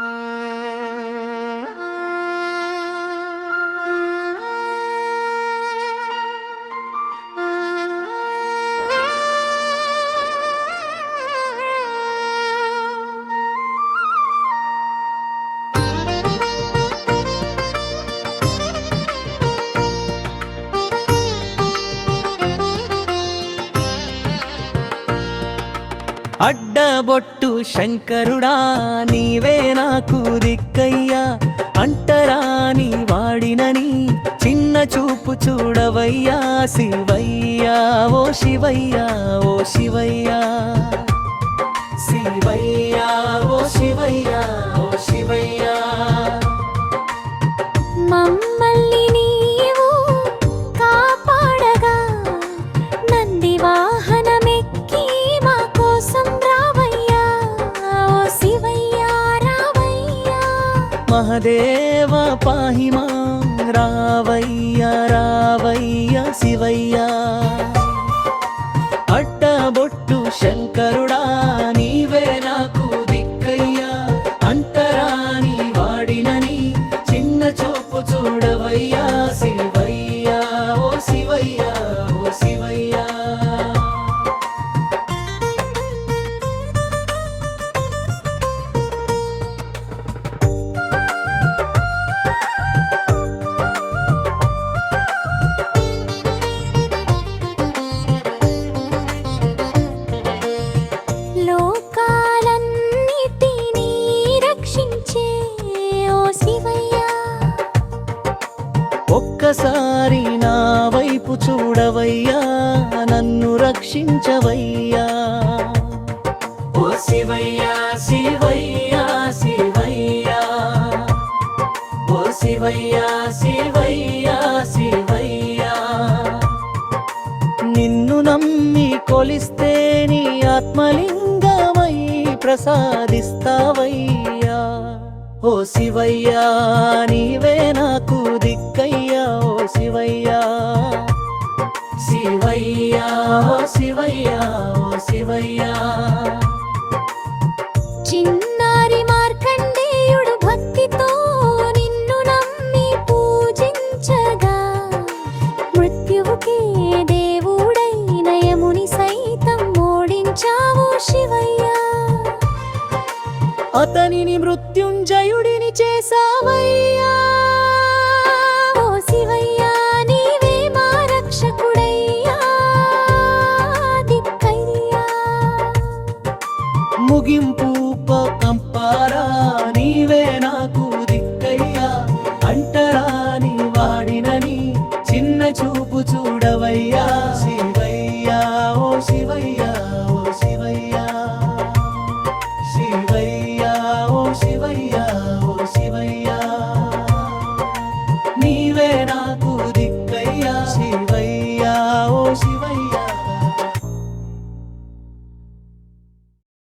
Uh... అడ్డబొట్టు శంకరుడా నీవే నాకు దిక్కయ్యా. అంటరాని వాడినని చిన్న చూపు చూడవయ్యా. శివయ్యా ఓ శివయ్యా ఓ శివయ్యా. శివయ్యా ఓ శివయ్యా ఓ శివయ్యా. మహదేవ పాహిమా రావయ్య రావయ్య శివయ్య. అట్టబొట్టు శంకరుడా నీవే నాకు దిక్కయ్యా. అంటరాని వాడినని చిన్న చూపు చూడవయ్యా శివ ఒక్కసారి నా వైపు చూడవయ్యా నన్ను రక్షించవయ్యా. ఓ శివయ్యా శివయ్యా శివయ్యా. ఓ శివయ్యా శివయ్యా శివయ్యా. నిన్ను నమ్మి కొలిస్తే నీ ఆత్మలింగమై ప్రసాదిస్తావయ్యా. ఓ శివయ్యా నీవే నాకు శివయ్యా ఓ శివయ్యా ఓ శివయ్యా. చిన్నారి మార్కండేయుడు భక్తితో నిన్ను నమ్మి పూజించగా మృత్యువుకే దేవుడై నయముని సైతం ఓడించావు శివయ్యా. అతనిని మృత్యుంజయుడిని చేసావయ్యా ముగింపు కంపారా